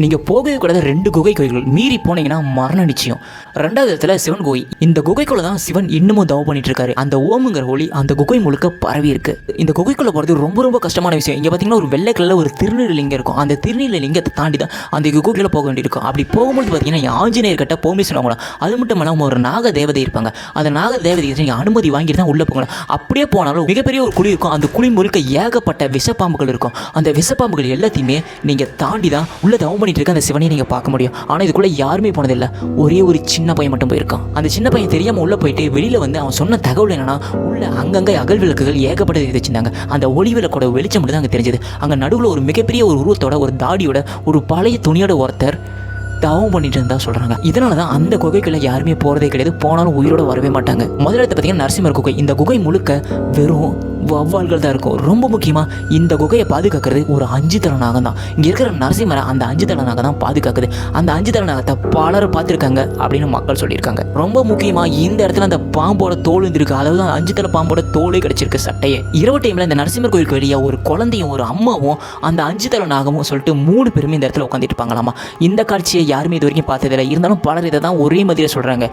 நீங்கள் போகவே கூடாத ரெண்டு குகை கோயில்கள் மீறி போனீங்கன்னா மரண நிச்சயம். ரெண்டாவது இடத்துல சிவன் கோயில் இந்த குகைக்குள்ள தான் சிவன் இன்னமும் தவம் பண்ணிட்டு இருக்காரு அந்த ஓமுங்கிற ஒளி அந்த குகை முழுக்க பரவி இருக்கு. இந்த குகைக்குள்ள போகிறது ரொம்ப ரொம்ப கஷ்டமான விஷயம். இங்கே பார்த்தீங்கன்னா ஒரு வெள்ளை கல்லில் ஒரு திருநீர் லிங்கம் இருக்கும். அந்த திருநீர் லிங்கத்தை தாண்டி தான் அந்த குகைக்குள்ள போக வேண்டியிருக்கும். அப்படி போகும்போது பார்த்தீங்கன்னா ஆஞ்சநேயர் கிட்ட பெர்மிஷன் வாங்கலாம் அது மட்டும் இல்லாமல் ஒரு நாக தேவதை இருப்பாங்க. அந்த நாக தேவதை நீங்கள் அனுமதி வாங்கிட்டு தான் உள்ளே போகணும். அப்படியே போனாலும் மிகப்பெரிய ஒரு குழி இருக்கும். அந்த குழி முழுக்க ஏகப்பட்ட விஷப்பாம்புகள் இருக்கும். அந்த விஷப்பாம்புகள் எல்லாத்தையுமே நீங்கள் தாண்டி தான் உள்ள தவம் பண்ணிட்டு இருக்க அந்த சிவனை நீங்கள் பார்க்க முடியும். ஆனால் இதுக்குள்ளே யாருமே போனதில்லை. ஒரே ஒரு சின்ன பையன் மட்டும் போயிருக்கான். அந்த சின்ன பையன் தெரியாமல் உள்ளே போயிட்டு வெளியில் வந்து அவன் சொன்ன தகவல் என்னன்னா உள்ள அங்கங்கே அகல் விளக்குகள் ஏகப்பட்டது வச்சிருந்தாங்க அந்த ஒளி விளக்கோட வெளிச்சம் மட்டும் தான் அங்கே தெரிஞ்சது. அங்கே நடுவில் ஒரு மிகப்பெரிய ஒரு உருவத்தோட ஒரு தாடியோட ஒரு பழைய துணியோட ஒருத்தர் தவம் பண்ணிட்டு இருந்தா சொல்றாங்க. இதனால தான் அந்த குகைக்குள்ள யாருமே போறதே கிடையாது. போனாலும் உயிரோட வரவே மாட்டாங்க. முதல்ல பார்த்தீங்கன்னா நரசிம்மர் குகை. இந்த குகை முழுக்க வெறும் வவ்வால்கள் தான் இருக்கும். ரொம்ப முக்கியமாக இந்த குகையை பாதுகாக்கிறது ஒரு அஞ்சு தல நாகம் தான். இங்கே இருக்கிற நரசிம்மரை அந்த அஞ்சு தல நாகம் தான் பாதுகாக்குது. அந்த அஞ்சு தல நாகத்தை பலர் பார்த்துருக்காங்க அப்படின்னு மக்கள் சொல்லியிருக்காங்க. ரொம்ப முக்கியமாக இந்த இடத்துல அந்த பாம்போட தோல் இருந்திருக்கு. அதாவது அந்த அஞ்சு தல பாம்போட தோலே கிடைச்சிருக்கு சட்டையே. இரவு டைமில் இந்த நரசிம்மர் கோயிலுக்கு வெளியே ஒரு குழந்தையும் ஒரு அம்மாவும் அந்த அஞ்சு தல நாகமும் சொல்லிட்டு மூணு பேருமே இந்த இடத்துல உட்காந்துட்டு இருப்பாங்களாமா. இந்த காட்சியை யாருமே இது வரைக்கும் பார்த்ததில்லை. இருந்தாலும் பலர் இதை தான் ஒரே மாதிரியே சொல்கிறாங்க